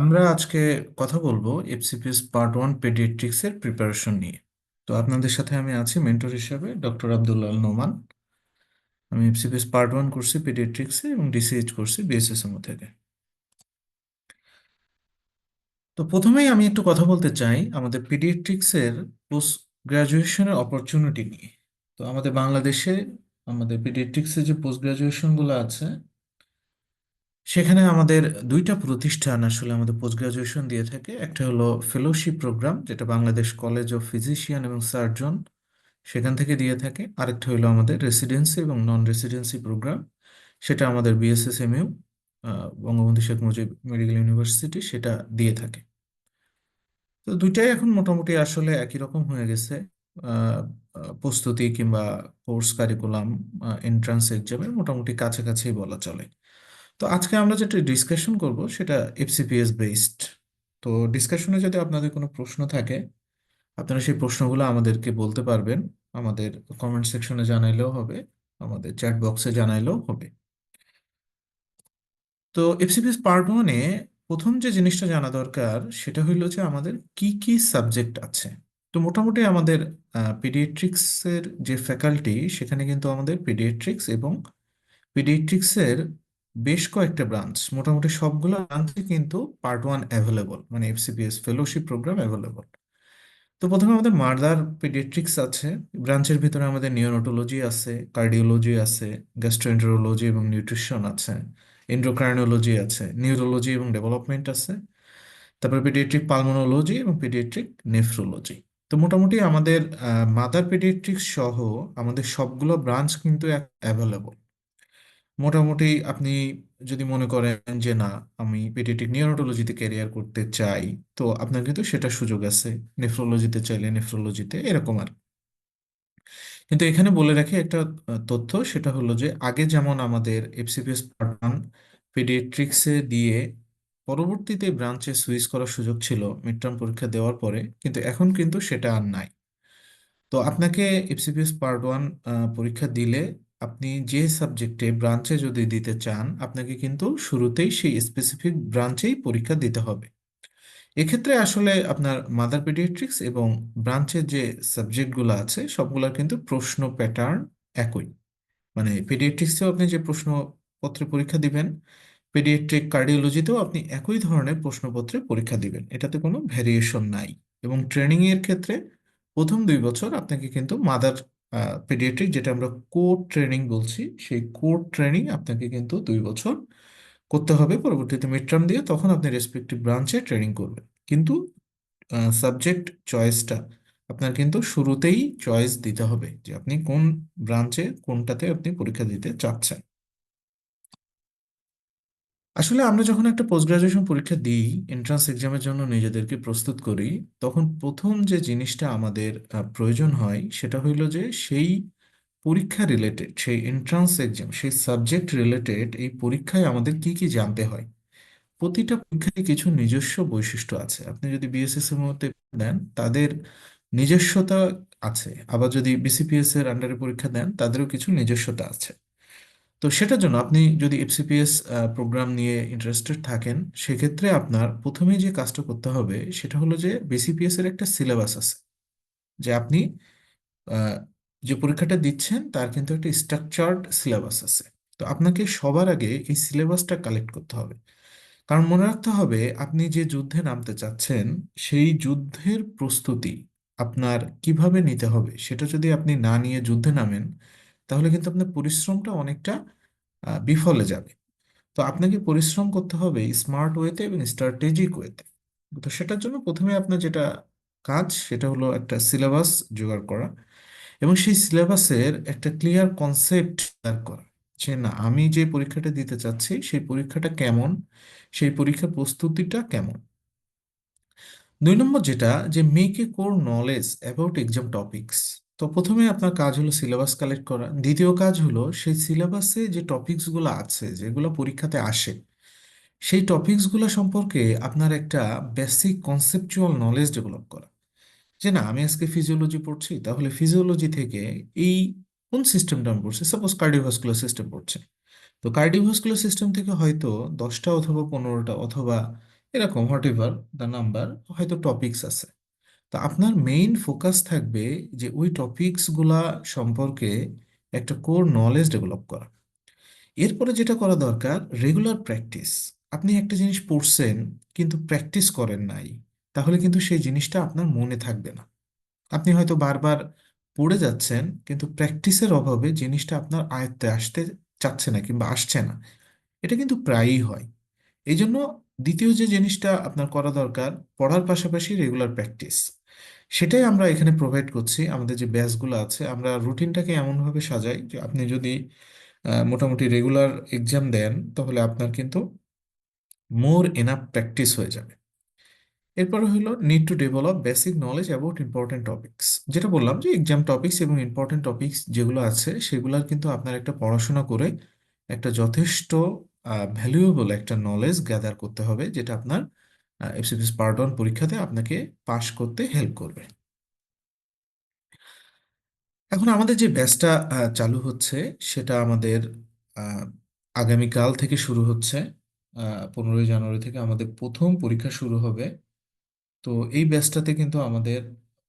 আমরা আজকে কথা বলব এফসিপিএস পার্ট ওয়ান পেডিয়াট্রিক্স এর প্রিপারেশন নিয়ে। তো আপনাদের সাথে আমি আছি মেন্টর হিসাবে ডক্টর আব্দুল্লাহ নোমান। আমি এফসিপিএস পার্ট ওয়ান করছি পেডিয়াট্রিক্সে এবং ডিসিএইচ করছি বিএসএসএমও থেকে তো প্রথমেই আমি একটু কথা বলতে চাই আমাদের পেডিয়াট্রিক্স এর পোস্ট গ্রাজুয়েশনের অপরচুনিটি নিয়ে। তো আমাদের বাংলাদেশে আমাদের পেডিয়াট্রিক্স যে পোস্ট গ্রাজুয়েশনগুলো আছে সেখানে আমাদের দুইটা প্রতিষ্ঠান আসলে আমাদের পোস্ট গ্রাজুয়েশন দিয়ে থাকে। একটা হলো ফেলোশিপ প্রোগ্রাম যেটা বাংলাদেশ কলেজ অফ ফিজিশিয়ান এবং সার্জন সেখান থেকে দিয়ে থাকে। আরেকটা হলো আমাদের রেসিডেন্সি এবং নন রেসিডেন্সি প্রোগ্রাম সেটা আমাদের BSSMU Bangabandhu Sheikh Mujib medical university সেটা দিয়ে থাকে। তো দুইটাই এখন মোটামুটি আসলে একই রকম হয়ে গেছে। প্রস্তুতি কিংবা কোর্স কারিকুলাম এন্ট্রান্স এক্সামের মোটামুটি কাছাকাছি বলা চলে। তো আজকে আমরা যেটা ডিসকাশন করব সেটা এফসিপিএস বেসড তো ডিসকাশনে যদি আপনাদের কোনো প্রশ্ন থাকে, আপনারা সেই প্রশ্নগুলো আমাদেরকে বলতে পারবেন। আমাদের কমেন্ট সেকশনে জানাইলেও হবে, আমাদের চ্যাট বক্সে জানাইলেও হবে। তো এফসিপিএস পার্ট ওয়ানে প্রথম যে জিনিসটা জানা দরকার, সেটা হইল যে আমাদের কি কি সাবজেক্ট আছে। তো মোটামুটি আমাদের পিডিয়েট্রিক্সের যে ফ্যাকাল্টি সেখানে কিন্তু আমাদের পিডিয়েট্রিক্স এবং পিডিয়াট্রিক্সের বেশ কয়েকটা ব্রাঞ্চ মোটামুটি সবগুলো ব্রাঞ্চে কিন্তু পার্ট ওয়ান অ্যাভেলেবল মানে এফসিপিএস ফেলোশিপ প্রোগ্রাম অ্যাভেলেবল তো প্রথমে আমাদের মাদার পেডিয়াট্রিক্স আছে ব্রাঞ্চের ভিতরে আমাদের নিওনটোলজি আছে কার্ডিওলজি আছে গ্যাস্ট্রোএন্টারোলজি এবং নিউট্রিশন আছে এন্ডোক্রাইনোলজি আছে নিউরোলজি এবং ডেভেলপমেন্ট আছে, তারপর পেডিয়াট্রিক পালমোনোলজি এবং পেডিয়াট্রিক নেফ্রোলজি তো মোটামুটি আমাদের মাদার পেডিয়াট্রিক্স সহ আমাদের সবগুলো ব্রাঞ্চ কিন্তু অ্যাভেলেবল মোটামুটি আপনি যদি মনে করেন যে, না, আমি পেডিয়াট্রিক নিওরোলজিতে ক্যারিয়ার করতে চাই, তো আপনার কিন্তু সেটা সুযোগ আছে। নেফ্রোলজিতে চাইলে নেফ্রোলজিতে এরকম আর কিন্তু এখানে বলে রাখি একটা তথ্য, সেটা হলো যে, আগে যেমন আমাদের এফসিপিএস পার্ট ওয়ান পেডিয়াট্রিক্সে দিয়ে পরবর্তীতে ব্রাঞ্চে সুইচ করার সুযোগ ছিল মিড টার্ম পরীক্ষা দেওয়ার পরে, কিন্তু এখন কিন্তু সেটা আর নাই। তো আপনাকে এফসিপিএস পার্ট ওয়ান পরীক্ষা দিলে আপনি যে সাবজেক্টে ব্রাঞ্চে যদি দিতে চান, আপনাকে কিন্তু শুরুতেই সেই স্পেসিফিক ব্রাঞ্চেই পরীক্ষা দিতে হবে। এক্ষেত্রে আসলে আপনার মাদার পেডিয়াট্রিক্স এবং ব্রাঞ্চের যে সাবজেক্টগুলো আছে, সবগুলোর কিন্তু প্রশ্ন প্যাটার্ন একই। মানে পেডিয়াট্রিক্সেও আপনি যে প্রশ্নপত্রে পরীক্ষা দিবেন পেডিয়াট্রিক কার্ডিওলজিতেও আপনি একই ধরনের প্রশ্নপত্রে পরীক্ষা দিবেন। এটাতে কোনো ভ্যারিয়েশন নাই এবং ট্রেনিংয়ের ক্ষেত্রে প্রথম দুই বছর আপনাকে কিন্তু মাদার পেডিয়াট্রিক যেটা আমরা কোর ট্রেনিং বলছি, সেই কোর ট্রেনিং আপনাকে কিন্তু দুই বছর করতে হবে। পরবর্তীতে মিড টার্ম দিয়ে তখন আপনি রেসপেক্টিভ ব্রাঞ্চে ট্রেনিং করবেন। কিন্তু সাবজেক্ট চয়েসটা আপনার কিন্তু শুরুতেই চয়েস দিতে হবে যে আপনি কোন ব্রাঞ্চে কোনটাতে আপনি পরীক্ষা দিতে চাচ্ছেন। আসলে আমরা যখন একটা পোস্ট গ্রাজুয়েশন পরীক্ষা দিই এন্ট্রান্স এক্সামের জন্য নিজেদেরকে প্রস্তুত করি, তখন প্রথম যে জিনিসটা আমাদের প্রয়োজন হয় সেটা হইল যে সেই পরীক্ষা রিলেটেড সেই এন্ট্রান্স এক্সাম সেই সাবজেক্ট রিলেটেড এই পরীক্ষায় আমাদের কি কি জানতে হয়। প্রতিটা পরীক্ষায় কিছু নিজস্ব বৈশিষ্ট্য আছে। আপনি যদি বিএসএস এর মধ্যে দেন, তাদের নিজস্বতা আছে। আবার যদি বিসিপিএস এর আন্ডারে পরীক্ষা দেন, তাদেরও কিছু নিজস্বতা আছে। তো সেটার জন্য আপনি যদি এফসিপিএস প্রোগ্রাম নিয়ে ইন্টারেস্টেড থাকেন, সেক্ষেত্রে আপনার প্রথমেই যে কাজটা করতে হবে সেটা হলো যে বিসিপিএস এর একটা সিলেবাস আছে, যে আপনি যে পরীক্ষাটা দিচ্ছেন তার কিন্তু একটা স্ট্রাকচার্ড সিলেবাস আছে। তো আপনাকে সবার আগে এই সিলেবাসটা কালেক্ট করতে হবে। কারণ মনে রাখতে হবে আপনি যে যুদ্ধে নামতে চাচ্ছেন, সেই যুদ্ধের প্রস্তুতি আপনার কীভাবে নিতে হবে সেটা যদি আপনি না নিয়ে যুদ্ধে নামেন তাহলে কিন্তু আপনার পরিশ্রমটা অনেকটা বিফলে যাবে। তো আপনাকে পরিশ্রম করতে হবে স্মার্ট ওয়েতে এবং স্ট্র্যাটেজিক ওয়েতে তো। সেটার জন্য প্রথমে আপনার যেটা কাজ, সেটা হলো একটা সিলেবাস জোগাড় করা এবং সেই সিলেবাসের একটা ক্লিয়ার কনসেপ্ট দাঁড় করা যে, না, আমি যে পরীক্ষাটা দিতে চাচ্ছি, সেই পরীক্ষাটা কেমন? সেই পরীক্ষার প্রস্তুতিটা কেমন? দুই নম্বর যেটা, যে make a core knowledge about exam topics তো প্রথমে আপনার কাজ হলো সিলেবাস কালেক্ট করা। দ্বিতীয় কাজ হলো সেই সিলেবাসে যে টপিকসগুলো আছে, যেগুলো পরীক্ষাতে আসে, সেই টপিকসগুলো সম্পর্কে আপনার একটা বেসিক কনসেপচুয়াল নলেজ ডেভেলপ করা। যে না, আমি আজকে ফিজিওলজি পড়ছি, তাহলে ফিজিওলজি থেকে এই কোন সিস্টেমটা আমি পড়ছি? সাপোজ কার্ডিওভাস্কুলার সিস্টেম পড়ছে। তো কার্ডিওভাস্কুলার সিস্টেম থেকে হয়তো দশটা অথবা পনেরোটা অথবা এরকম হোয়াট এভার দ্য নাম্বার হয়তো টপিকস আছে। তো আপনার মেইন ফোকাস থাকবে যে ওই টপিকসগুলা সম্পর্কে একটা কোর নলেজ ডেভেলপ করা। এরপরে যেটা করা দরকার রেগুলার প্র্যাকটিস আপনি একটা জিনিস পড়ছেন, কিন্তু প্র্যাকটিস করেন নাই, তাহলে কিন্তু সেই জিনিসটা আপনার মনে থাকবে না। আপনি হয়তো বারবার পড়ে যাচ্ছেন, কিন্তু প্র্যাকটিসের অভাবে জিনিসটা আপনার আয়ত্তে আসতে চাচ্ছে না কিংবা আসছে না। এটা কিন্তু প্রায়ই হয়। এই জন্য দ্বিতীয় যে জিনিসটা আপনার করা দরকার, পড়ার পাশাপাশি রেগুলার প্র্যাকটিস সেটাই আমরা এখানে প্রোভাইড করছি, আমাদের যে ব্যাচগুলো আছে, আমরা রুটিনটাকে এমনভাবে সাজাই যে আপনি যদি মোটামুটি রেগুলার এক্সাম দেন, তাহলে আপনার কিন্তু মোর এনাফ প্র্যাকটিস হয়ে যাবে। এরপরে হলো need to develop basic knowledge about important topics যেটা বললাম যে এক্সাম টপিকস এবং ইম্পর্টেন্ট টপিকস যেগুলো আছে, সেগুলোর কিন্তু আপনার একটা পড়াশোনা করে একটা যথেষ্ট ভ্যালুয়েবল একটা নলেজ গ্যাদার করতে হবে, যেটা আপনার এফসিপিএস পার্ট ওয়ান পরীক্ষাতে আপনাকে পাশ করতে হেল্প করবে। এখন আমাদের যে ব্যাচটা চালু হচ্ছে, সেটা আমাদের আগামীকাল থেকে শুরু হচ্ছে। পনেরোই জানুয়ারি থেকে আমাদের প্রথম পরীক্ষা শুরু হবে। তো এই ব্যাচটাতে কিন্তু আমাদের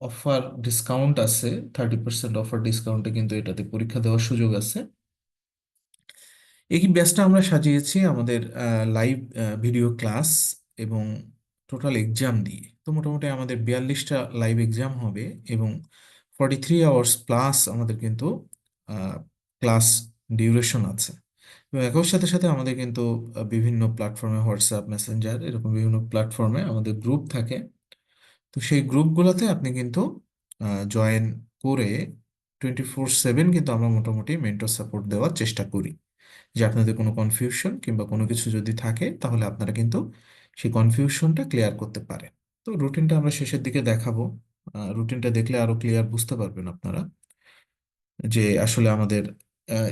অফার ডিসকাউন্ট আছে থার্টি পার্সেন্ট অফার ডিসকাউন্টে কিন্তু এটাতে পরীক্ষা দেওয়ার সুযোগ আছে। এই ব্যাচটা আমরা সাজিয়েছি আমাদের লাইভ ভিডিও ক্লাস এবং টোটাল এক্সাম দিয়ে। তো মোটামুটি আমাদের বিয়াল্লিশটা লাইভ এক্সাম হবে এবং ফর্টি থ্রি আওয়ার্স প্লাস আমাদের কিন্তু ক্লাস ডিউরেশন আছে। এবং একই সাথে সাথে আমাদের কিন্তু বিভিন্ন প্ল্যাটফর্মে হোয়াটসঅ্যাপ মেসেঞ্জার এরকম বিভিন্ন প্ল্যাটফর্মে আমাদের গ্রুপ থাকে। তো সেই গ্রুপগুলোতে আপনি কিন্তু জয়েন করে টোয়েন্টি ফোর সেভেন কিন্তু আমরা মোটামুটি মেন্টর সাপোর্ট দেওয়ার চেষ্টা করি। যে আপনাদের কোনো কনফিউশন কিংবা কোনো কিছু যদি থাকে, তাহলে আপনারা কিন্তু সেই কনফিউশনটা ক্লিয়ার করতে পারেন তো রুটিনটা আমরা শেষের দিকে দেখাবো। রুটিনটা দেখলে আরও ক্লিয়ার বুঝতে পারবেন আপনারা যে আসলে আমাদের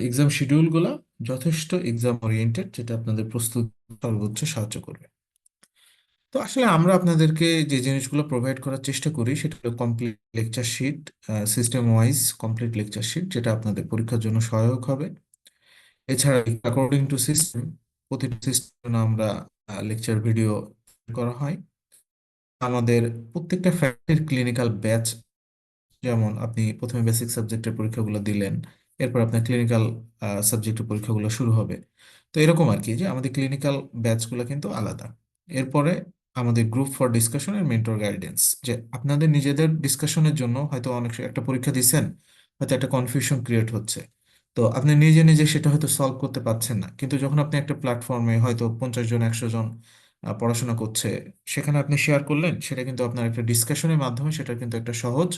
এক্সাম শিডিউলগুলো যথেষ্ট এক্সাম ওরিয়েন্টেড যেটা আপনাদের প্রস্তুত সর্বোচ্চ সাহায্য করবে। তো আসলে আমরা আপনাদেরকে যে জিনিসগুলো প্রোভাইড করার চেষ্টা করি, সেটা হলো complete lecture sheet system wise complete lecture sheet যেটা আপনাদের পরীক্ষার জন্য সহায়ক হবে। এছাড়া অ্যাকর্ডিং টু সিস্টেম প্রতিটি সিস্টেম আমরা লেকচার ভিডিও করা হয়। আমাদের প্রত্যেকটা ফ্যাক্টরির ক্লিনিক্যাল ব্যাচ যেমন আপনি প্রথমে বেসিক সাবজেক্টের পরীক্ষাগুলো দিলেন, এরপর আপনার ক্লিনিক্যাল সাবজেক্টের পরীক্ষাগুলো শুরু হবে। তো এরকম আর কি যে আমাদের ক্লিনিক্যাল ব্যাচগুলো কিন্তু আলাদা। এরপরে আমাদের গ্রুপ ফর ডিসকাশন এর মেন্টর গাইডেন্স যে আপনাদের নিজেদের ডিসকাশনের জন্য হয়তো অনেক একটা পরীক্ষা দিচ্ছেন হয়তো একটা কনফিউশন ক্রিয়েট হচ্ছে। তো আপনি নিজে নিজে সেটা হয়তো সলভ করতে পারছেন না। কিন্তু যখন আপনি একটা প্ল্যাটফর্মে হয়তো পঞ্চাশ জন, একশো জন পড়াশোনা করছে, সেখানে আপনি শেয়ার করলেন, সেটা কিন্তু আপনার একটা ডিসকাশনের মাধ্যমে সেটা কিন্তু একটা সহজ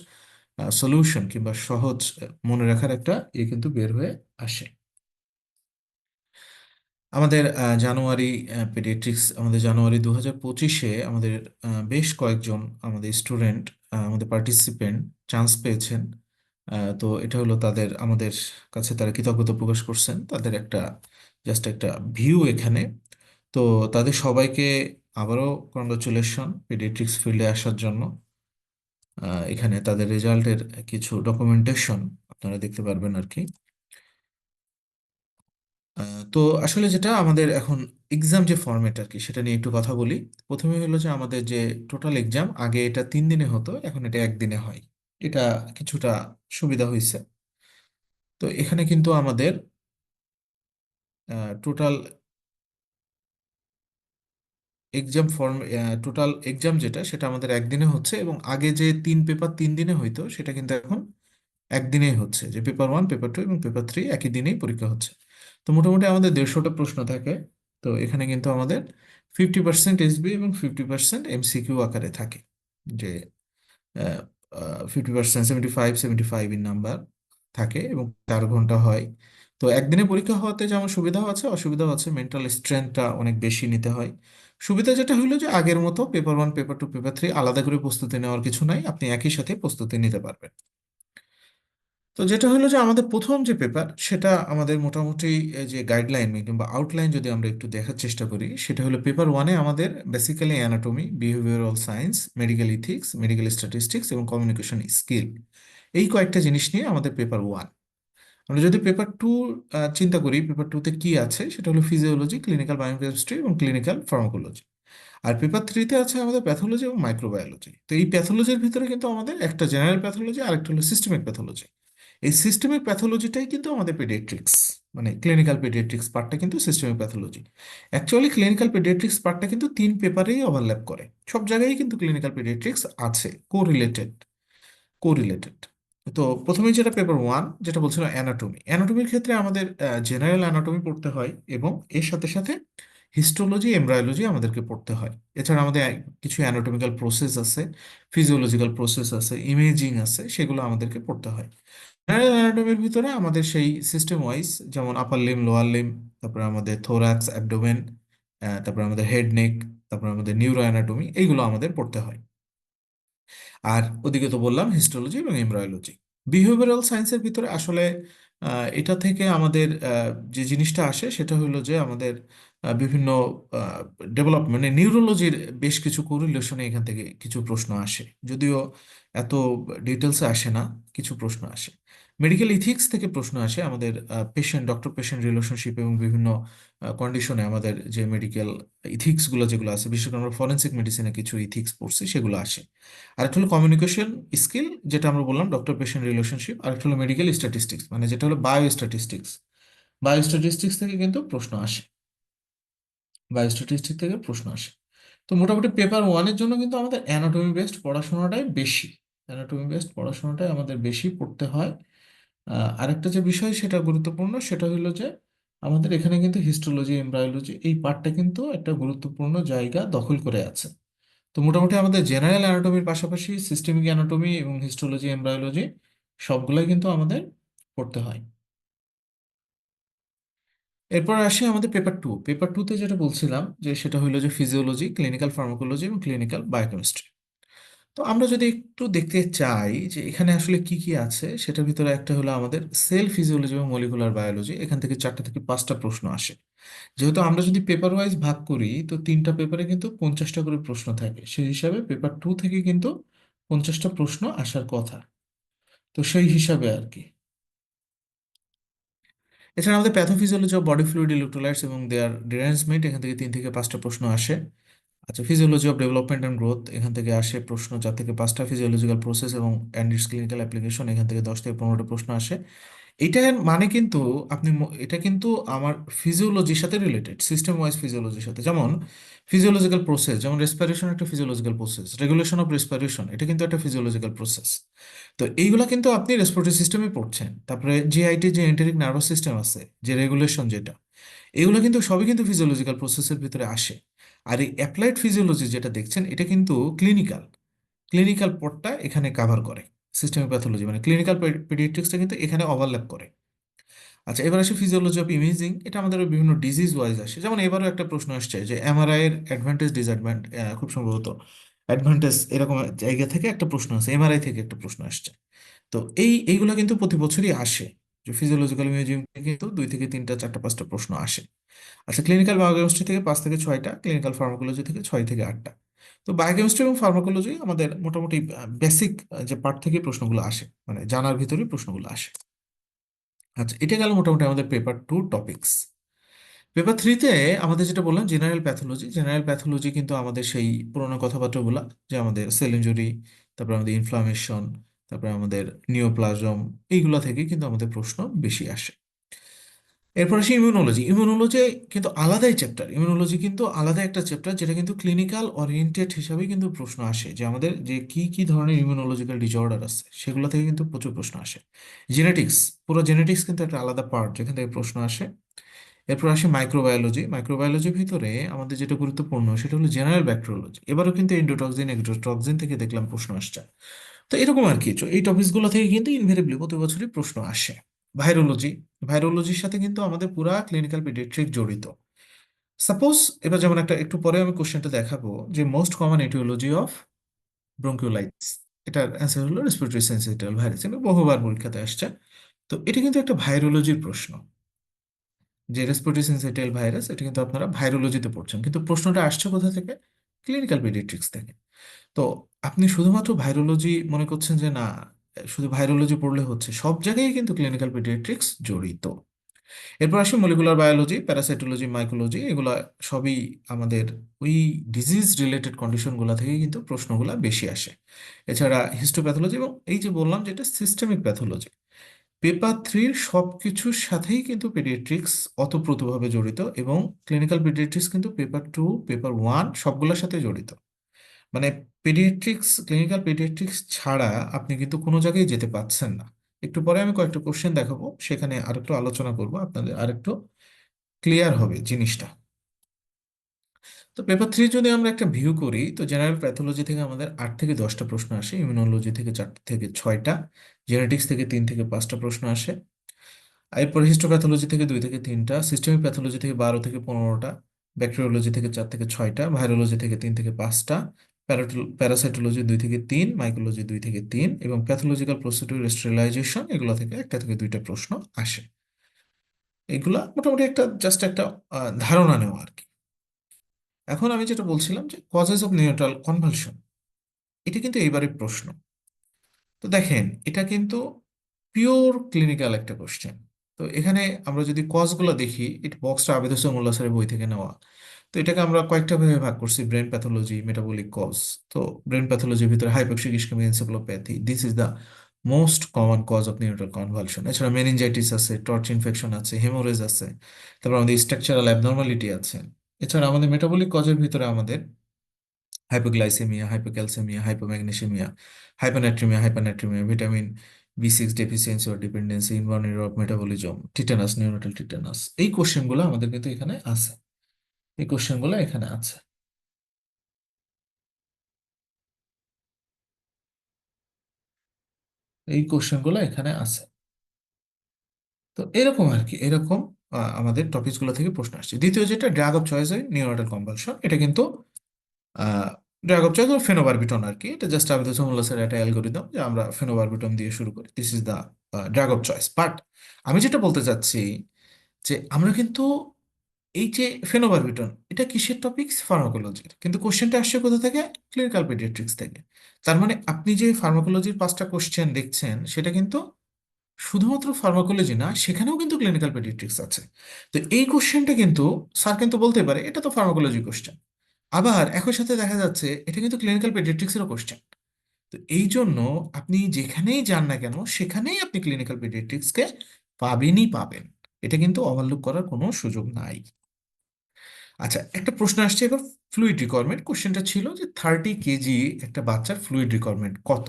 সলিউশন কিংবা সহজ মনে রাখার একটা ইয়ে কিন্তু বের হয়ে আসে। আমাদের জানুয়ারি পেডিয়াট্রিক্স আমাদের জানুয়ারি দু হাজার পঁচিশে আমাদের বেশ কয়েকজন আমাদের স্টুডেন্ট আমাদের পার্টিসিপেন্ট চান্স পেয়েছেন। তো এটা হলো তাদের, আমাদের কাছে তারা কৃতজ্ঞতা প্রকাশ করছেন। তাদের একটা জাস্ট একটা ভিউ এখানে। তো তাদের সবাইকে আবারও কংগ্রাচুলেশন পেডিয়াট্রিক্স ফিল্ডে আসার জন্য। এখানে তাদের রেজাল্টের কিছু ডকুমেন্টেশন আপনারা দেখতে পারবেন আর কি। তো আসলে যেটা আমাদের এখন এক্সাম যে ফরম্যাট আর কি, সেটা নিয়ে একটু কথা বলি। প্রথমে হলো যে আমাদের যে টোটাল এক্সাম আগে এটা তিন দিনে হতো, এখন এটা একদিনে হয়। এটা কিছুটা সুবিধা হয়েছে তো এখানে কিন্তু আমাদের total exam form total exam যেটা, সেটা আমাদের একদিনে হচ্ছে এবং আগে যে তিন পেপার তিন দিনে হইতো, সেটা কিন্তু এখন একদিনেই হচ্ছে। যে পেপার ওয়ান পেপার টু এবং পেপার থ্রি একই দিনেই পরীক্ষা হচ্ছে। তো মোটামুটি আমাদের দেড়শোটা প্রশ্ন থাকে। তো এখানে কিন্তু আমাদের ফিফটি পার্সেন্ট এসবি এবং ফিফটি পার্সেন্ট এমসিকিউ আকারে থাকে। যে fifty percent seventy five seventy five in number থাকে এবং চার ঘণ্টা হয়। তো একদিনে পরীক্ষা হওয়াতে যেমন সুবিধাও আছে, অসুবিধাও আছে মেন্টাল স্ট্রেংথটা অনেক বেশি নিতে হয়। সুবিধা যেটা হইল যে আগের মতো paper one paper two paper three আলাদা করে প্রস্তুতি নেওয়ার কিছু নাই, আপনি একই সাথে প্রস্তুতি নিতে পারবেন। তো যেটা হলো যে আমাদের প্রথম যে পেপার সেটা আমাদের মোটামুটি যে গাইডলাইন কিংবা আউটলাইন যদি আমরা একটু দেখার চেষ্টা করি, সেটা হলো পেপার ওয়ানে আমাদের basically anatomy behavioural science medical ethics medical statistics এবং কমিউনিকেশন স্কিল এই কয়েকটা জিনিস নিয়ে আমাদের পেপার ওয়ান আমরা যদি পেপার টু চিন্তা করি পেপার টুতে কি আছে, সেটা হলো ফিজিওলজি ক্লিনিক্যাল বায়োকেমিস্ট্রি এবং ক্লিনিক্যাল ফার্মাকোলজি আর পেপার থ্রিতে আছে আমাদের প্যাথোলজি এবং মাইক্রোবায়োলজি তো এই প্যাথোলজির ভিতরে কিন্তু আমাদের একটা জেনারেল প্যাথোলজি আর একটা হলো সিস্টেমিক প্যাথোলজি এই সিস্টেমিক প্যাথোলজিটাই কিন্তু আমাদের পেডিয়াট্রিক্স মানে ক্লিনিক্যাল পেডিয়াট্রিক্স পার্টটা কিন্তু systemic pathology actually clinical paediatrics পার্টটা কিন্তু তিন পেপারেই ওভারল্যাপ করে। সব জায়গায় কিন্তু ক্লিনিক্যাল পেডিয়াট্রিক্স আছে কো রিলেটেড কোরিলেটেড তো প্রথমে যেটা পেপার ওয়ান যেটা বলছিল অ্যানাটমি অ্যানাটমির ক্ষেত্রে আমাদের জেনারেল অ্যানাটমি পড়তে হয় এবং এর সাথে সাথে হিস্টোলজি এমব্রায়োলজি আমাদেরকে পড়তে হয়। এছাড়া আমাদের কিছু অ্যানাটমিক্যাল প্রসেস আছে ফিজিওলজিক্যাল প্রসেস আছে ইমেজিং আছে, সেগুলো আমাদেরকে পড়তে হয়। জেনারেল অ্যানাটমির ভিতরে আমাদের সেই সিস্টেম ওয়াইজ যেমন আপার লিম লোয়ার লিম তারপরে আমাদের থোরাক্স অ্যাবডোমেন তারপরে আমাদের হেড নেক তারপরে আমাদের নিউরো অ্যানাটমি এইগুলো আমাদের পড়তে হয়। আর ওদিকে তো বললাম হিস্টোলজি এবং এমব্রায়োলজি বিহেভিয়ারাল সায়েন্সের ভিতরে আসলে এটা থেকে আমাদের যে জিনিসটা আসে সেটা হলো যে আমাদের বিভিন্ন ডেভেলপমেন্ট মানে নিউরোলজির বেশ কিছু কোরিলেশনে এখান থেকে কিছু প্রশ্ন আসে। যদিও এত ডিটেলসে আসে না, কিছু প্রশ্ন আসে। মেডিকেল ইথিক্স থেকে প্রশ্ন আসে আমাদের পেশেন্ট ডক্টর পেশেন্ট রিলেশনশিপ এবং বিভিন্ন কন্ডিশনে আমাদের যে মেডিকেল ইথিক্সগুলো যেগুলো আছে, বিশেষ করে আমরা ফরেন্সিক মেডিসিনে কিছু ইথিক্স পড়ছি, সেগুলো আসে। আরেকটা হলো কমিউনিকেশন স্কিল যেটা আমরা বললাম ডক্টর পেশেন্ট রিলেশনশিপ আরেকটা হলো মেডিকেল স্ট্যাটিস্টিক্স মানে যেটা হলো বায়ো স্ট্যাটিস্টিক্স বায়ো স্ট্যাটিস্টিক্স থেকে কিন্তু প্রশ্ন আসে। বায়ো স্ট্যাটিস্টিক্স থেকে প্রশ্ন আসে। তো মোটামুটি পেপার ওয়ানের জন্য কিন্তু আমাদের অ্যানাটমি বেসড পড়াশোনাটাই বেশি। অ্যানাটমি বেসড পড়াশোনাটাই আমাদের বেশি পড়তে হয়। আরেকটা যে বিষয় সেটা গুরুত্বপূর্ণ সেটা হলো যে আমাদের এখানে কিন্তু হিস্টোলজি এমব্রায়োলজি এই পার্টটা কিন্তু একটা গুরুত্বপূর্ণ জায়গা দখল করে আছে। তো মোটামুটি আমাদের জেনারেল অ্যানাটমির পাশাপাশি সিস্টেমিক অ্যানাটমি এবং হিস্টোলজি এমব্রায়োলজি সবগুলাই কিন্তু আমাদের পড়তে হয়। এরপর আসি আমাদের পেপার টু পেপার টুতে যেটা বলছিলাম যে সেটা হলো যে ফিজিওলজি ক্লিনিক্যাল ফার্মাকোলজি এবং ক্লিনিক্যাল বায়োকেমিস্ট্রি তো আমরা যদি একটু দেখতে চাই যে এখানে আসলে কি কি আছে, সেটার ভিতরে একটা হলো আমাদের সেল ফিজিওলজি এবং মলিকুলার বায়োলজি। এখান থেকে চারটা থেকে পাঁচটা প্রশ্ন আসে। যেহেতু আমরা যদি পেপার ওয়াইজ ভাগ করি, তো তিনটা পেপারে কিন্তু পঞ্চাশটা করে প্রশ্ন থাকে। সেই হিসাবে পেপার টু থেকে কিন্তু পঞ্চাশটা প্রশ্ন আসার কথা। তো সেই হিসাবে আর কি। এছাড়া আমাদের pathophysiology of body fluid electrolytes এবং দেয়ার ডিরাইভেন্সমেন্ট এখান থেকে তিন থেকে পাঁচটা প্রশ্ন আসে। আচ্ছা physiology of development and growth এখান থেকে আসে প্রশ্ন চার থেকে পাঁচটা ফিজিওলজিক্যাল প্রসেস এবং অ্যান্ড ইটস ক্লিনিক্যাল অ্যাপ্লিকেশন এখান থেকে দশ থেকে পনেরোটা প্রশ্ন আসে। এটার মানে কিন্তু আপনি এটা কিন্তু আমার ফিজিওলজির সাথে রিলেটেড সিস্টেম ওয়াইজ ফিজিওলজির সাথে। যেমন ফিজিওলজিক্যাল প্রসেস যেমন রেসপিরেশন একটা physiological process regulation of respiration এটা কিন্তু একটা ফিজিওলজিক্যাল প্রসেস তো এইগুলা কিন্তু আপনি রেসপিরেটরি সিস্টেমে পড়ছেন, তারপরে জিআইটি যে এন্টারিক নার্ভাস সিস্টেম আছে, যে রেগুলেশন যেটা, এগুলো কিন্তু সবই কিন্তু ফিজিওলজিক্যাল প্রসেসের ভিতরে আসে। আর এই অ্যাপ্লাইড ফিজিওলজি যেটা দেখছেন, এটা কিন্তু ক্লিনিক্যাল ক্লিনিক্যাল পড়টা এখানে কাভার করে সিস্টেমিক প্যাথোলজি মানে ক্লিনিক্যাল পেডিয়াট্রিক্সটা কিন্তু এখানে ওভারল্যাপ করে। আচ্ছা এবার আসে ফিজিওলজি অফ ইমেজিং এটা আমাদের বিভিন্ন ডিজিজ ওয়াইজ আসে। যেমন এবারও একটা প্রশ্ন আসছে যে এমআরআই এর অ্যাডভান্টেজ ডিসঅ্যাডভান্টেজ খুব সম্ভবত অ্যাডভান্টেজ এরকম জায়গা থেকে একটা প্রশ্ন আছে এমআরআই থেকে একটা প্রশ্ন আসছে। তো এই, এইগুলো কিন্তু প্রতি বছরই আসে। যে ফিজিওলজিক্যাল ইমেজিং কিন্তু দুই থেকে তিনটা, চারটা, পাঁচটা প্রশ্ন আসে। আচ্ছা ক্লিনিক্যাল বায়োকেমিস্ট্রি থেকে পাঁচ থেকে ছয়টা ক্লিনিক্যাল ফার্মাকোলজি থেকে ছয় থেকে আটটা। তো বায়োকেমিস্ট্রি এবং ফার্মাকোলজি আমাদের মোটামুটি বেসিক যে পার্ট থেকে প্রশ্নগুলো আসে মানে জানার ভিতরে প্রশ্নগুলো আসে। আচ্ছা এটা গেল মোটামুটি আমাদের পেপার টু টপিকস পেপার থ্রিতে আমাদের যেটা বললাম জেনারেল প্যাথোলজি জেনারেল প্যাথোলজি কিন্তু আমাদের সেই পুরোনো কথাবার্তাগুলো, যে আমাদের সেল ইনজুরি তারপরে আমাদের ইনফ্লামেশন তারপরে আমাদের নিওপ্লাজম এইগুলো থেকে কিন্তু আমাদের প্রশ্ন বেশি আসে। এরপর আসি ইমিউনোলজি ইমিউনোলজি কিন্তু আলাদাই চ্যাপ্টার ইমিউনোলজি কিন্তু আলাদা একটা চ্যাপ্টার যেটা কিন্তু ক্লিনিক্যাল ওরিয়েন্টেড হিসাবে কিন্তু প্রশ্ন আসে যে আমাদের যে কি কি ধরনের ইমিউনোলজিক্যাল ডিসঅর্ডার আছে, সেগুলো থেকে কিন্তু প্রচুর প্রশ্ন আসে। জেনেটিক্স পুরো জেনেটিক্স কিন্তু একটা আলাদা পার্ট যেখান থেকে প্রশ্ন আসে। এরপর আসে মাইক্রোবায়োলজি মাইক্রোবায়োলজির ভিতরে আমাদের যেটা গুরুত্বপূর্ণ সেটা হলো জেনারেল ব্যাকটেরিওলজি এবারও কিন্তু এন্ডোটক্সিন এক্সোটক্সিন থেকে দেখলাম প্রশ্ন আসছে। তো এরকম আর কি। তো এই টপিকসগুলো থেকে কিন্তু ইনভেরিবলি প্রতি বছরই প্রশ্ন আসে। ভাইরোলজি ভাইরোলজির সাথে কিন্তু আমাদের পুরা ক্লিনিক্যাল পিডিয়াট্রিক জড়িত। সাপোজ এবার যেমন একটা একটু পরে আমি কোশ্চেনটা দেখাবো যে most common aetiology of bronchiolitis এটার অ্যান্সার হলো রেসপিরেটরি সিনসিটিয়াল ভাইরাস এটা বহুবার পরীক্ষাতে আসছে। তো এটা কিন্তু একটা ভাইরোলজির প্রশ্ন। যে রেসপিরেটরি সিনসিটিয়াল ভাইরাস এটা কিন্তু আপনারা ভাইরোলজিতে পড়ছেন। কিন্তু প্রশ্নটা আসছে কোথা থেকে? ক্লিনিক্যাল পিডিয়াট্রিক্স থেকে। তো আপনি শুধুমাত্র ভাইরোলজি মনে করছেন যে, না, শুধু ভাইরোলজি পড়লে হচ্ছে, সব জায়গায় কিন্তু ক্লিনিক্যাল পিডিয়াট্রিক্স জড়িত। এরপর আসি মলিকুলার বায়োলজি প্যারাসাইটোলজি মাইকোলজি এগুলো সবই আমাদের ওই ডিজিজ রিলেটেড কন্ডিশনগুলো থেকে কিন্তু প্রশ্নগুলো বেশি আসে। এছাড়া হিস্টোপ্যাথোলজি এবং এই যে বললাম যেটা সিস্টেমিক প্যাথোলজি পেপার থ্রির সব কিছুর সাথেই কিন্তু পেডিয়াট্রিক্স অতপ্রতভাবে জড়িত এবং ক্লিনিক্যাল পেডিয়াট্রিক্স কিন্তু পেপার টু পেপার ওয়ান সবগুলোর সাথে জড়িত। মানে পেডিয়াট্রিক্স ক্লিনিক্যাল পেডিয়াট্রিক্স ছাড়া আপনি কিন্তু কোনো জায়গায় যেতে পারছেন না। একটু পরে আমি কয়েকটা কোশ্চেন দেখাবো, সেখানে আরেকটু আলোচনা করব, আপনাদের আরেকটু ক্লিয়ার হবে জিনিসটা। তো পেপার থ্রি যদি আমরা একটা ভিউ করি, তো জেনারেল প্যাথোলজি থেকে আমাদের আট থেকে দশটা প্রশ্ন আসে ইমিউনোলজি থেকে চার থেকে ছয়টা জেনেটিক্স থেকে তিন থেকে পাঁচটা প্রশ্ন আসে এরপর হিস্টোপ্যাথোলজি থেকে দুই থেকে তিনটা সিস্টেমিক প্যাথোলজি থেকে বারো থেকে পনেরোটা ব্যাকটেরিওলজি থেকে চার থেকে ছয়টা ভাইরোলজি থেকে তিন থেকে পাঁচটা প্যারাসাইটোলজি দুই থেকে তিন, মাইকোলজি দুই থেকে তিন এবং প্যাথোলজিক্যাল প্রসিডিউর স্টেরিলাইজেশন এগুলো থেকে একটা থেকে দুইটা প্রশ্ন আসে। এগুলা মোটামুটি একটা জাস্ট একটা ধারণা নেওয়া আর কি। এখন আমি যেটা বলছিলাম যে কজেস অফ নিউট্রাল কনভালশন এটা কিন্তু এইবারের প্রশ্ন। তো দেখেন, এটা কিন্তু পিওর ক্লিনিক্যাল একটা কোশ্চেন তো এখানে আমরা যদি কজগুলো দেখি এটা বক্সটা আবেদ হোসেন মোল্লা স্যারের বই থেকে নেওয়া। তো এটাকে আমরা কয়েকটা ভাবে ভাগ করছি ব্রেন প্যাথোলজি মেটাবলিক কজ তো ব্রেন প্যাথোলজির ভিতরে hypoxic ischaemic encephalopathy this is the most common cause of neonatal convulsion এছাড়া মেনিনজাইটিস আছে টর্চ ইনফেকশন আছে হেমোরেজ আছে, তারপর আমাদের স্ট্রাকচারাল অ্যাবনর্মালিটি আছে। এছাড়া আমাদের মেটাবলিক কজের ভিতরে আমাদের hypoglycaemia hypocalcaemia hypomagnesaemia hyponatraemia hyponatraemia vitamin B six deficiency or dependency of metabolism tetanus neonatal tetanus এই কোশ্চেনগুলো আমাদের কিন্তু এখানে আছে। এই কোশ্চেনগুলো এখানে আছে। এই কোশ্চেনগুলো এখানে আছে। তো এরকম আর কি, এরকম আমাদের টপিকসগুলো থেকে প্রশ্ন আসছে। দ্বিতীয় যেটা ড্রাগ অফ চয়েস হয় নিউরোটাল কম্পালশন এটা কিন্তু ড্রাগ অফ চয়েস ফেনোবারবিটন আর কি। এটা জাস্ট আবিদ হোসেন স্যার একটা অ্যালগোরিদম যে আমরা ফেনোবারবিটন দিয়ে শুরু করি। This is the drug of choice but আমি যেটা বলতে চাচ্ছি যে আমরা কিন্তু এই যে ফেনোবারবিটন এটা কিসের টপিকস ফার্মাকোলজির কিন্তু কোশ্চেনটা আসছে কোথা থেকে? ক্লিনিক্যাল পেডিয়াট্রিক্স থেকে। তার মানে আপনি যে ফার্মাকোলজির পাঁচটা কোশ্চেন দেখছেন, সেটা কিন্তু শুধুমাত্র ফার্মাকোলজি না, সেখানেও কিন্তু ক্লিনিক্যাল পেডিয়াট্রিক্স আছে। তো এই কোশ্চেনটা কিন্তু স্যার কিন্তু বলতে পারে, এটা তো ফার্মাকোলজি কোশ্চেন আবার একই সাথে দেখা যাচ্ছে, এটা কিন্তু ক্লিনিক্যাল পেডিয়াট্রিক্সেরও কোশ্চেন তো এই জন্য আপনি যেখানেই যান না কেন, সেখানেই আপনি ক্লিনিক্যাল পেডিয়াট্রিক্সকে পাবেনই পাবেন। এটা কিন্তু ওভারলুক করার কোনো সুযোগ নাই। আচ্ছা একটা প্রশ্ন আসছে এবার ফ্লুইড রিকোয়ারমেন্ট কোশ্চেনটা ছিল যে থার্টি কেজি একটা বাচ্চার ফ্লুইড রিকোয়ারমেন্ট কত?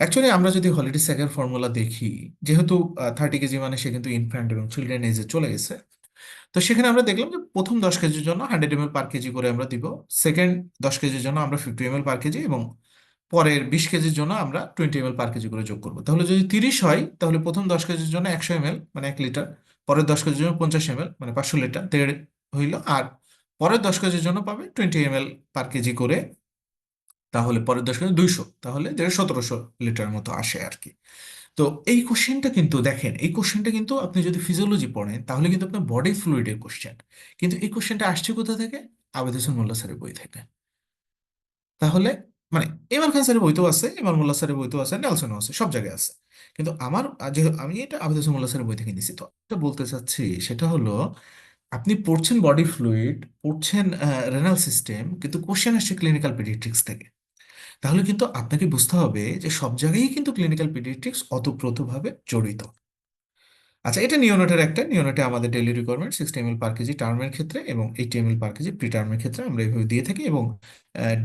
অ্যাকচুয়ালি আমরা যদি হলিডে স্যাগের ফর্মুলা দেখি, যেহেতু থার্টি কেজি মানে সে কিন্তু ইনফ্যান্ট এবং চিলড্রেন এজে চলে গেছে। তো সেখানে আমরা দেখলাম যে প্রথম দশ কেজির জন্য হান্ড্রেড এম পার কেজি করে আমরা দিব সেকেন্ড দশ কেজির জন্য আমরা ফিফটি এম পার কেজি এবং পরের বিশ কেজির জন্য আমরা টোয়েন্টি এম পার কেজি করে যোগ করব। তাহলে যদি তিরিশ হয়, তাহলে প্রথম দশ কেজির জন্য একশো এম মানে এক লিটার পরের দশ কেজির জন্য পঞ্চাশ এম মানে পাঁচশো লিটার দেড় হইল। আর পরের দশ কেজির জন্য পাবে twenty M L per kg করে। তাহলে পরের দশ কেজি দুইশো, তাহলে দেড় সতেরোশো লিটার মতো আসে আর কি। তো এই কোশ্চেনটা কিন্তু দেখেন, এই কোশ্চেনটা কিন্তু আপনি যদি ফিজিওলজি পড়েন, তাহলে কিন্তু আপনার বডি ফ্লুইডের কোশ্চেন কিন্তু এই কোশ্চেনটা আসছে কোথা থেকে? আবেদ মোল্লা স্যারের বই থেকে। তাহলে মানে ইমরান খান স্যারের বইতেও আছে ইমরান মোল্লা স্যারের বইতেও আছে, নেলসনও আছে, সব জায়গায় আছে। কিন্তু আমার, যেহেতু আমি এটা আবেদ মোল্লা স্যারের বই থেকে নিছি, তো এটা বলতে চাচ্ছি, সেটা হলো আপনি পড়ছেন বডি ফ্লুইড পড়ছেন রেনাল সিস্টেম কিন্তু কোশ্চেন আসছে ক্লিনিক্যাল পেডিয়াট্রিক্স থেকে। তাহলে কিন্তু আপনাকে বুঝতে হবে যে সব জায়গায়ই কিন্তু ক্লিনিক্যাল পেডিয়াট্রিক্স অতপ্রতভাবে জড়িত। আচ্ছা এটা নিওনেটের একটা। নিওনেটে আমাদের daily requirement sixty ml per kg টার্মের ক্ষেত্রে এবং eighty ml per kg pre টার্মের ক্ষেত্রে আমরা এইভাবে দিয়ে থাকি এবং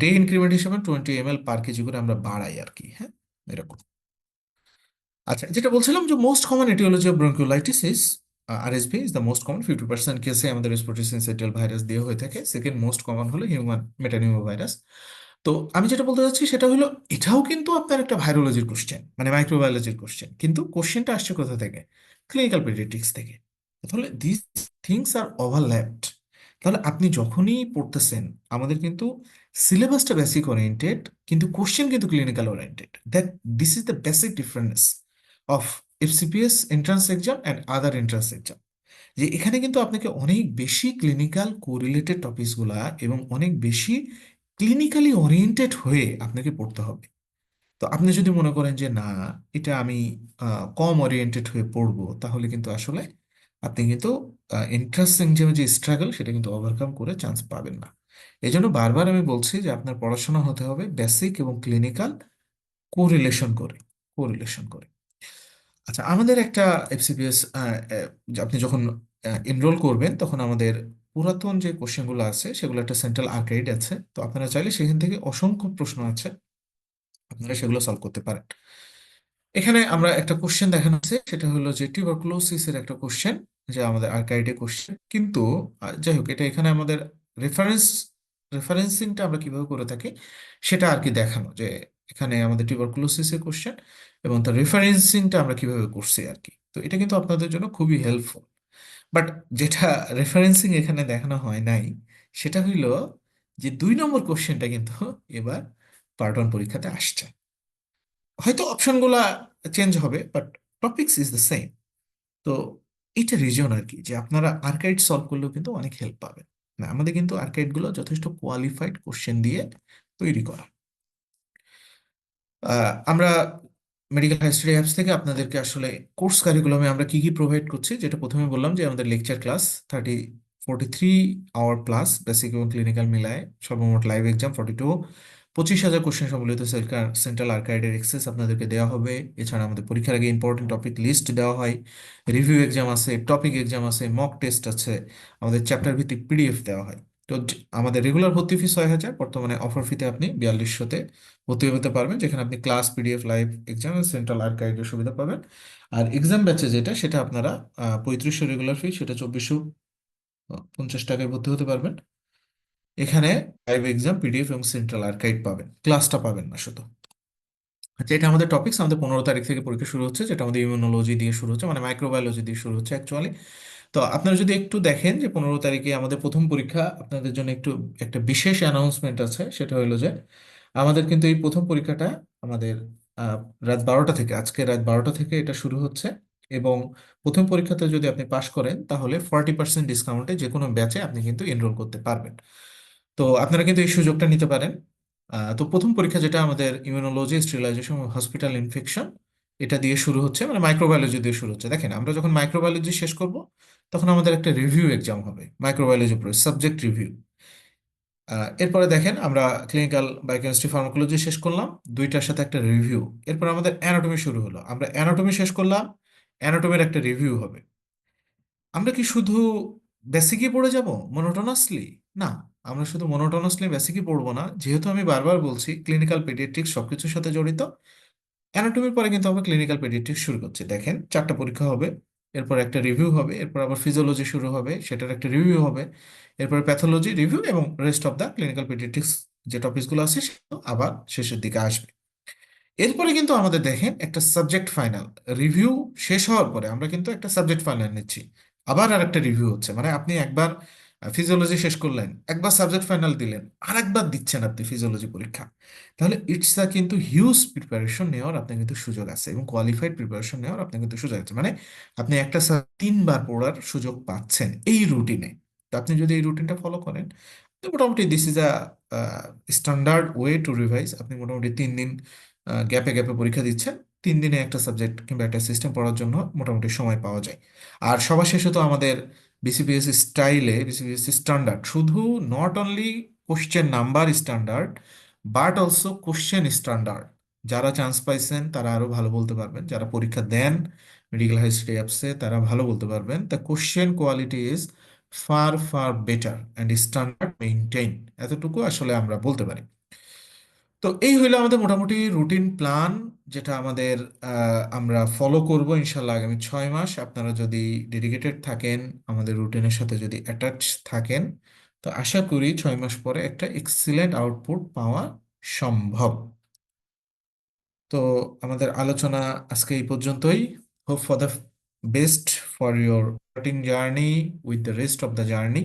ডে ইনক্রিমেন্ট হিসেবে টোয়েন্টি এমএল পার কেজি করে আমরা বাড়াই আর কি হ্যাঁ? এরকম। আচ্ছা যেটা বলছিলাম যে most common aetiology of bronchiolitis RSV is the most common fifty percent কেসে আমাদের রেসপিরেটরি সিনসাইটিয়াল ভাইরাস দিয়ে হয়ে থাকে। সেকেন্ড মোস্ট কমন হলো হিউম্যান মেটানিউমো ভাইরাস তো আমি যেটা বলতে চাচ্ছি সেটা হলো, এটাও কিন্তু আপনার একটা ভাইরোলজির কোশ্চেন মানে মাইক্রোবায়োলজির কোশ্চেন কিন্তু কোশ্চেনটা আসছে কোথা থেকে? ক্লিনিক্যাল পেডিয়াট্রিক্স থেকে। তাহলে দিস থিংস আর ওভারল্যাপড তাহলে আপনি যখনই পড়তেছেন, আমাদের কিন্তু সিলেবাসটা বেসিক ওরিয়েন্টেড কিন্তু কোশ্চেন কিন্তু clinical oriented that this is the basic difference of FCPS entrance exam and other entrance exam যে এখানে কিন্তু আপনাকে অনেক বেশি ক্লিনিক্যাল কোরিলেটেড টপিকসগুলা এবং অনেক বেশি ক্লিনিক্যালি ওরিয়েন্টেড হয়ে আপনাকে পড়তে হবে। তো আপনি যদি মনে করেন যে না, এটা আমি কম ওরিয়েন্টেড হয়ে পড়ব, তাহলে কিন্তু আসলে আপনি কিন্তু ইন্টারেস্টিং যে যে স্ট্রাগল সেটা কিন্তু ওভারকাম করে চান্স পাবেন না। এই জন্য বারবার আমি বলছি যে আপনার পড়াশোনা হতে হবে বেসিক এবং ক্লিনিক্যাল কোরিলেশন করে কোরিলেশন করে। আচ্ছা আমাদের একটা এফসিপিএস আপনি যখন এনরোল করবেন, তখন আমাদের পুরাতন যে কোশ্চেনগুলো আছে, সেগুলো একটা সেন্ট্রাল আর্কাইড আছে। তো আপনারা চাইলে সেখান থেকে অসংখ্য প্রশ্ন আছে, আপনারা সেগুলো সলভ করতে পারেন। এখানে আমরা একটা কোশ্চেন দেখানো আছে, সেটা হলো যে টিউবারকুলোসিস এর একটা কোশ্চেন যে আমাদের আর্কাইডে কোশ্চেন কিন্তু যাই হোক, এটা এখানে আমাদের রেফারেন্স রেফারেন্সিংটা আমরা কীভাবে করে থাকি, সেটা আর কি দেখানো, যে এখানে আমাদের টিউবারকুলোসিস এর কোশ্চেন এবং তার রেফারেন্সিংটা আমরা কীভাবে করছি আর কি তো এটা কিন্তু আপনাদের জন্য খুবই হেল্পফুল বাট যেটা রেফারেন্সিং এখানে দেখানো হয় নাই, সেটা হইল যে দুই নম্বর কোশ্চেনটা কিন্তু এবার পার্ট ওয়ান পরীক্ষাতে আসছে। হয়তো অপশনগুলা চেঞ্জ হবে but topics is the same তো এটা রিজন আর কি যে আপনারা আর্কাইড সলভ করলেও কিন্তু অনেক হেল্প পাবেন। না, আমাদের কিন্তু আর্কাইডগুলো যথেষ্ট কোয়ালিফাইড কোশ্চেন দিয়ে তৈরি করা। আমরা মেডিকেল হাইস্টারি অ্যাপস থেকে আপনাদেরকে আসলে কোর্স কারিকুলামে আমরা কি কি প্রোভাইড করছি? যেটা প্রথমে বললাম যে আমাদের lecture class thirty forty three hour plus basic এবং ক্লিনিক্যাল মিলায় সর্বমোট লাইভ এক্সাম ফর্টি টু পঁচিশ হাজার কোশ্চেন সম্বলিত সেন্ট্রাল আর্কাইডের এক্সেস আপনাদেরকে দেওয়া হবে। এছাড়া আমাদের পরীক্ষার আগে ইম্পর্টেন্ট টপিক লিস্ট দেওয়া হয়। রিভিউ এক্সাম আছে টপিক এক্সাম আছে মক টেস্ট আছে, আমাদের চ্যাপ্টার ভিত্তিক পিডিএফ দেওয়া হয়। তো আমাদের রেগুলার ভর্তি ফি ছয় হাজার, বর্তমানে অফার ফিতে আপনি বিয়াল্লিশশোতে ভর্তি হতে পারবেন, যেখানে আপনি class PDF live exam central আর্কাইভের সুবিধা পাবেন। আর এক্সাম ব্যাচে যেটা, সেটা আপনারা পঁয়ত্রিশশো রেগুলার ফি সেটা চব্বিশশো পঞ্চাশ টাকায় ভর্তি হতে পারবেন। এখানে লাইভ এক্সাম পিডিএফ এবং সেন্ট্রাল আর্কাইভ পাবেন ক্লাসটা পাবেন না শুধু। আচ্ছা এটা আমাদের টপিকস আমাদের পনেরো তারিখ থেকে পরীক্ষা শুরু হচ্ছে, যেটা আমাদের ইমিউনোলজি দিয়ে শুরু হচ্ছে মানে মাইক্রোবায়োলজি দিয়ে শুরু হচ্ছে অ্যাকচুয়ালি তো আপনারা যদি একটু দেখেন যে পনেরো তারিখে আমাদের প্রথম পরীক্ষা, আপনাদের জন্য একটু, একটা বিশেষ অ্যানাউন্সমেন্ট আছে, সেটা হলো যে আমাদের কিন্তু এই প্রথম পরীক্ষাটা আমাদের রাত বারোটা থেকে, আজকে রাত বারোটা থেকে এটা শুরু হচ্ছে এবং প্রথম পরীক্ষাতে যদি আপনি পাশ করেন তাহলে ফর্টি পার্সেন্ট ডিসকাউন্টে যে কোনো ব্যাচে আপনি কিন্তু এনরোল করতে পারবেন। তো আপনারা কিন্তু এই সুযোগটা নিতে পারেন। তো প্রথম পরীক্ষা যেটা আমাদের ইমিউনোলজি স্টেরিলাইজেশন হসপিটাল ইনফেকশন এটা দিয়ে শুরু হচ্ছে মানে মাইক্রোবায়োলজি দিয়ে শুরু হচ্ছে। দেখেন, আমরা যখন মাইক্রোবায়োলজি শেষ করব তখন আমাদের একটা রিভিউ এক্সাম হবে মাইক্রোবায়োলজি উপরে সাবজেক্ট রিভিউ এরপরে দেখেন আমরা ক্লিনিক্যাল বায়োকেমিস্ট্রি ফার্মাকোলজি শেষ করলাম, দুইটার সাথে একটা রিভিউ এরপর আমাদের অ্যানাটমি শুরু হলো। আমরা অ্যানাটমি শেষ করলাম অ্যানাটমির একটা রিভিউ হবে। আমরা কি শুধু বেসিকই পড়ে যাব মনোটোনাসলি না, আমরা শুধু মনোটোনাসলি বেসিকই পড়ব না। যেহেতু আমি বারবার বলছি ক্লিনিক্যাল পেডিয়াট্রিক্স সবকিছুর সাথে জড়িত অ্যানাটমির পরে কিন্তু আমরা ক্লিনিক্যাল পেডিয়াট্রিক্স শুরু করছি। দেখেন, চারটা পরীক্ষা হবে। এরপর একটা রিভিউ হবে, এরপর আবার ফিজিওলজি শুরু হবে, সেটার একটা রিভিউ হবে, এরপর প্যাথোলজি রিভিউ এবং rest of the clinical paediatrics যে টপিকসগুলো আছে সেগুলো আবার শেষের দিকে আসবে। এরপরে কিন্তু আমাদের দেখেন একটা সাবজেক্ট ফাইনাল রিভিউ শেষ হওয়ার পরে আমরা কিন্তু একটা সাবজেক্ট ফাইনাল নিচ্ছি, আবার আর একটা রিভিউ হচ্ছে মানে আপনি একবার ফিজিওলজি শেষ করলেন, একবার সাবজেক্ট ফাইনাল দিলেন আর একবার দিচ্ছেন আপনি ফিজিওলজি পরীক্ষা। তাহলে ইটস আ কিন্তু হিউজ প্রিপারেশন নেওয়ার আপনার কিন্তু সুযোগ আছে এবং কোয়ালিফাইড প্রিপারেশন নেওয়ার আপনার কিন্তু সুযোগ আছে। মানে আপনি একটা তিনবার পড়ার সুযোগ পাচ্ছেন এই রুটিনে তো আপনি যদি এই রুটিনটা ফলো করেন, তো মোটামুটি this is a standard way to revise আপনি মোটামুটি তিন দিন গ্যাপে গ্যাপে পরীক্ষা দিচ্ছেন, তিন দিনে একটা সাবজেক্ট কিংবা একটা সিস্টেম পড়ার জন্য মোটামুটি সময় পাওয়া যায়। আর সবার শেষে তো আমাদের বিসিপিএস স্টাইলে বিসিপিএস স্ট্যান্ডার্ড শুধু not only question number standard but also question standard যারা চান্স পাইছেন, তারা আরও ভালো বলতে পারবেন। যারা পরীক্ষা দেন মেডিকেল হিস্ট্রি অ্যাপসে তারা ভালো বলতে পারবেন। The question quality is far far better and standard maintain এতটুকু আসলে আমরা বলতে পারি। তো এই হইল আমাদের মোটামুটি রুটিন প্ল্যান যেটা আমাদের আমরা ফলো করব ইনশাল্লাহ আগামী ছয় মাস। আপনারা যদি ডেডিকেটেড থাকেন, আমাদের রুটিনের সাথে যদি অ্যাটাচ থাকেন, তো আশা করি ছয় মাস পরে একটা এক্সিলেন্ট আউটপুট পাওয়া সম্ভব। তো আমাদের আলোচনা আজকে এই পর্যন্তই। Hope for the best for your journey with the rest of the journey